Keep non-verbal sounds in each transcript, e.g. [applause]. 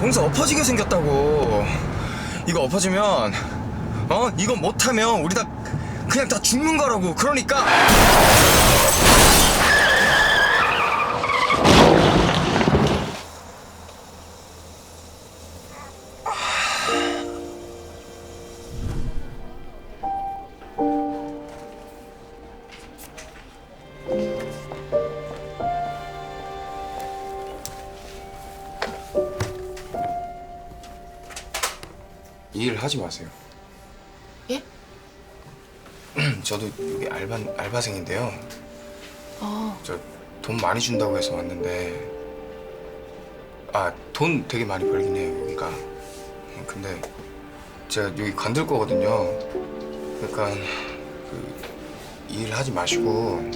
공사 엎어지게 생겼다고. 이거 엎어지면 어 이거 못하면 우리 다 그냥 다 죽는 거라고. 그러니까 하지 마세요. 예? [clears throat] 저도 여기 알바 알바생인데요. 어, 저돈 많이 준다고 해서 왔는데 아 돈 되게 많이 벌긴 해요 여기가. 근데 제가 여기 관둘 거거든요. 그러니까 그이일 하지 마시고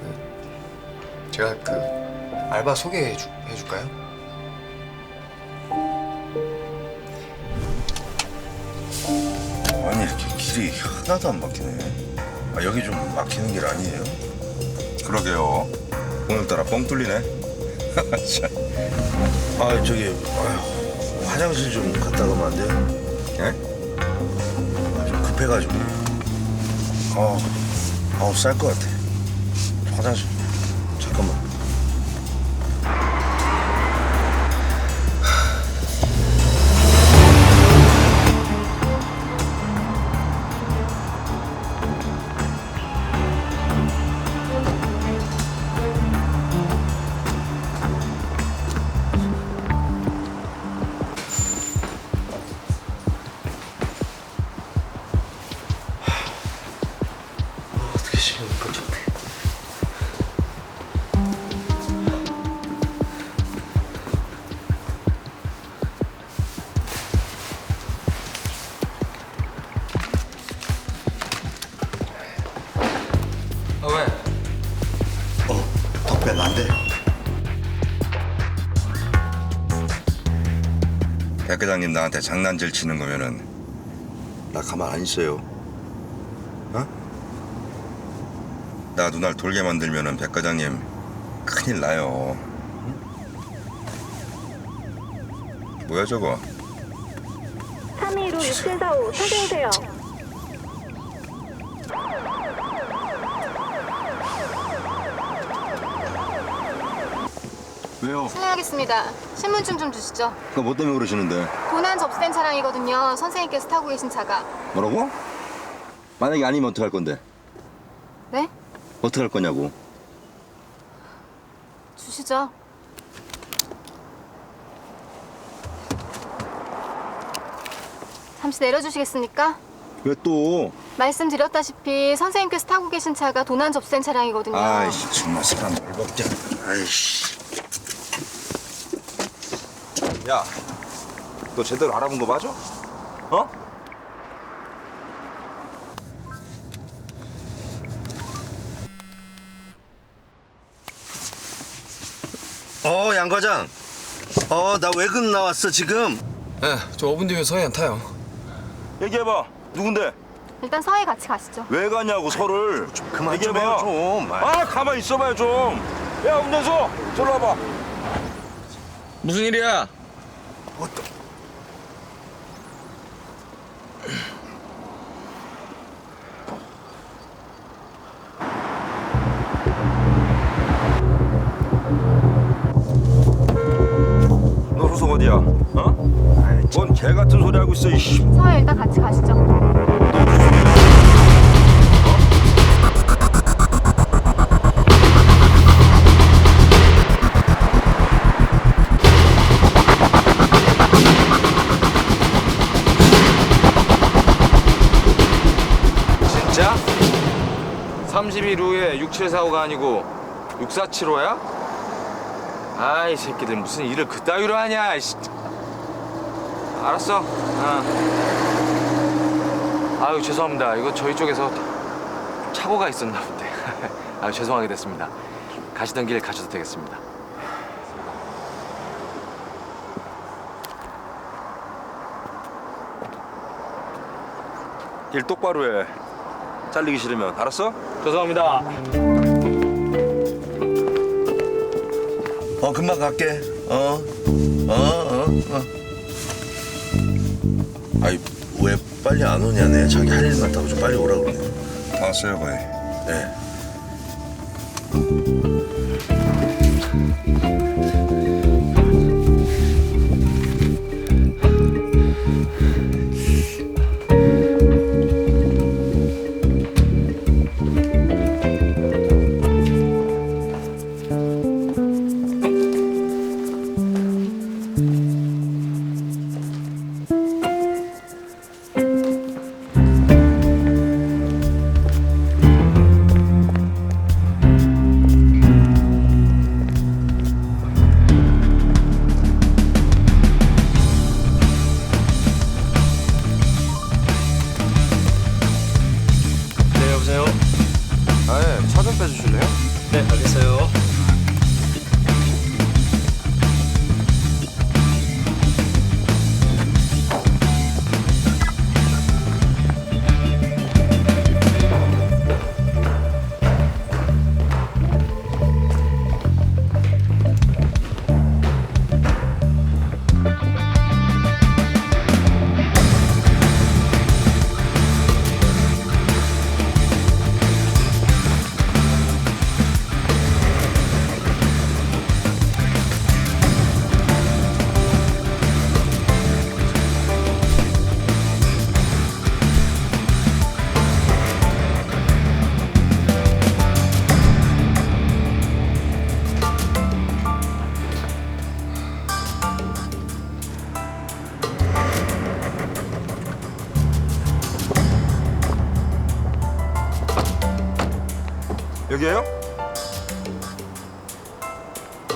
그 제가 그 알바 소개해 주, 해줄까요? 아니 이렇게 길이 하나도 안 막히네. 아 여기 좀 막히는 길 아니에요? 그러게요. 오늘따라 뻥 뚫리네. [laughs] 참. 아 저기 아휴, 화장실 좀 갔다 가면 안 돼요? 예? 아, 좀 급해가지고. 아, 아우 쌀 것 같아. 화장실 잠깐만. 백 회장님 나한테 장난질 치는 거면은 나 가만 안 있어요. 어? 나 누날 돌게 만들면은 백 과장님 큰일 나요. 응? 뭐야 저거? 312 6745 찾아오세요. 왜요? 실례하겠습니다. 신분증 좀 주시죠. 그거 뭐 때문에 그러시는데? 도난 접수된 차량이거든요. 선생님께서 타고 계신 차가. 뭐라고? 만약에 아니면 어떡할 건데? 네? 어떡할 거냐고? 주시죠. 잠시 내려주시겠습니까? 왜 또? 말씀드렸다시피 선생님께서 타고 계신 차가 도난 접수된 차량이거든요. 아이씨 정말 사람 벌벅지 아이씨 야 너 제대로 알아본 거 맞아? 어? 어, 양 과장. 어, 나 외근 나왔어, 지금. 네, 저 5분 뒤면 서해안 타요. 얘기해봐. 누군데? 일단 서해 같이 가시죠. 왜 가냐고, 서를. 좀 그만 얘기해봐. 좀 좀. 아 가만 있어봐요 좀. 야 운전수 저리 와봐. 무슨 일이야? 너 소속 어디야? 어? 뭔개 같은 소리 하고 있어 이씨. 서해 일단 같이 가시죠. 7사고가 아니고 647호야? 아이 새끼들 무슨 일을 그따위로 하냐 이씨. 알았어 어. 아유 죄송합니다 이거 저희 쪽에서 착오가 있었나 본데 [laughs] 아유 죄송하게 됐습니다 가시던 길 가셔도 되겠습니다 일 똑바로 해 잘리기 싫으면 알았어? 죄송합니다 어, 금방 갈게. 어, 어. 어. 아이 왜 빨리 안 오냐네. 자기 할 일 많다고 좀 빨리 오라 그러네. 다 왔어요 거의. 네. 네 좀 빼주실래요? 네 알겠어요.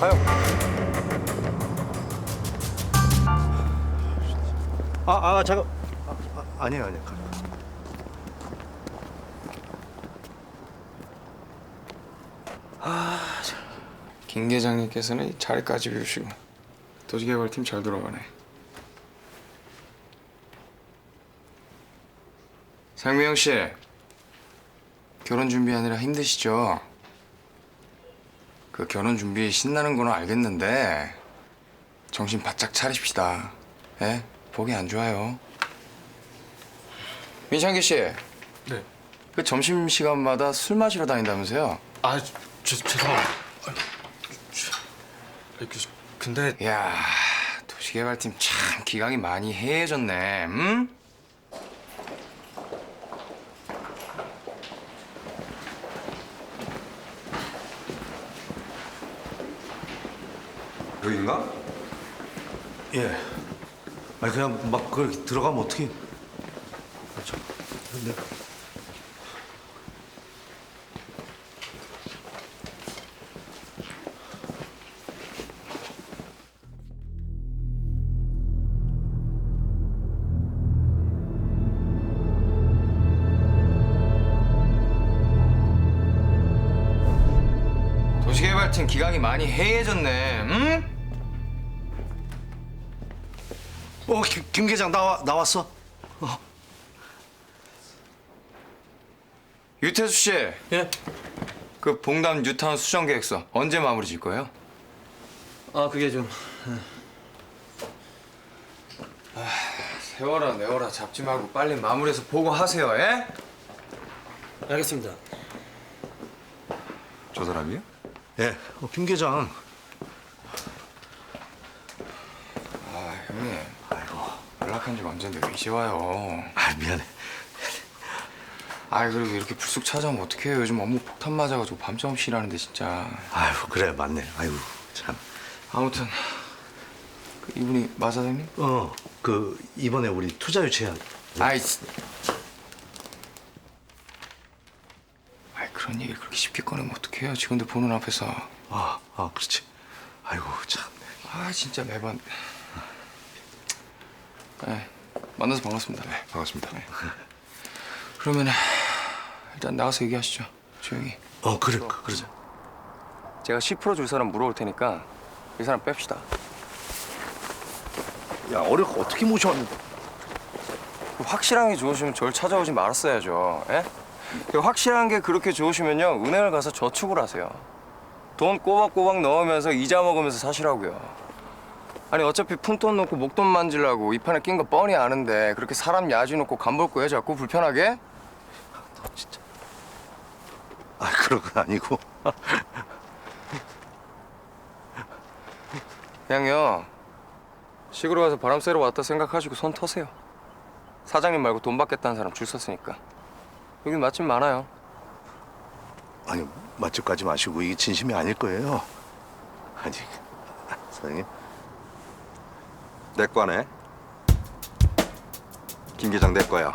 가요. 아, 아, 잠깐. 아, 아, 아니에요, 아니에요. 김 계장님께서는 이 자리까지 비우시고 도시개발팀 잘 돌아가네. 상미영 씨, 결혼 준비하느라 힘드시죠? 그 결혼 준비 신나는 거는 알겠는데 정신 바짝 차리십시다. 예? 보기 안 좋아요. 민창기 씨. 네. 그 점심 시간마다 술 마시러 다닌다면서요? 아, 죄, 죄송합니다. 아, 아니, 그, 근데 야 도시개발팀 참 기강이 많이 해해졌네. 음? 여긴가? 예. 아니, 그냥 막 그렇게 들어가면 어떻게. 아, 저, 근데. 도시개발팀 기강이 많이 해해졌네. 음? 어, 김, 김 계장 나와, 나왔어? 유태수 씨, 예. 그 봉담 뉴타운 수정 계획서 언제 마무리 질 거예요? 아 그게 좀 세워라 내워라 잡지 말고 빨리 마무리해서 보고하세요. 예? 알겠습니다. 저 사람이요? 예. 어, 김 계장. 아 형님. 아이고 연락한 지 언젠데 왜 이제 와요? 아, 미안해. 아 그리고 이렇게 불쑥 찾아오면 어떡해요? 요즘 업무 폭탄 맞아가지고 밤잠 없이 일하는데 진짜. 아유, 그래, 맞네. 아유, 참. 아무튼 그 이분이 마 사장님? 어, 그, 이번에 우리 투자 유치한. 아이. 씨. 아이 그런 얘기를 그렇게 쉽게 꺼내면 어떡해요? 직원들 보는 앞에서. 아, 아, 그렇지. 아이고, 참. 아 진짜 매번. 네, 만나서 반갑습니다. 네. 반갑습니다. 그러면 일단 나가서 얘기하시죠. 조용히. 어, 그래, 그, 그러자. 제가 10%줄 사람 물어올 테니까 이 사람 뺍시다. 야, 어려 어떻게 모셔왔는데? 확실한 게 좋으시면 저를 찾아오지 말았어야죠. 예? 그 확실한 게 그렇게 좋으시면요 은행을 가서 저축을 하세요. 돈 꼬박꼬박 넣으면서 이자 먹으면서 사시라고요. 아니 어차피 푼돈 놓고 목돈 만지려고 이 판에 낀 거 뻔히 아는데 그렇게 사람 야지 놓고 간볼 거야 자꾸 불편하게? 진짜. 아 그런 건 아니고. [laughs] 그냥요 시골에 가서 바람 쐬러 왔다 생각하시고 손 터세요 사장님 말고 돈 받겠다는 사람 줄 섰으니까 여기 맛집 많아요 아니 맛집 가지 마시고 이게 진심이 아닐 거예요. 아니 [laughs] 사장님. 내 거네. 김 계장 내 거야.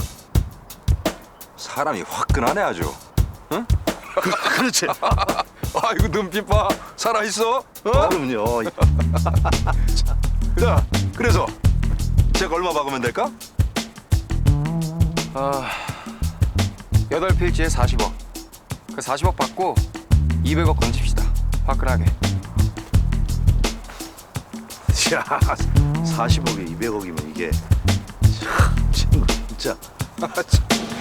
사람이 화끈하네 아주. [laughs] 그, 그렇지. [laughs] 아이고 눈빛 봐. 살아 있어? 어? 그럼요. 야, 그래서 제가 얼마 박으면 될까? 아 여덟 필지에 40억 그 40억 받고 200억 건집시다 화끈하게 [laughs] 야 40억에 200억이면 이게 참 진짜. 아, [laughs] 참.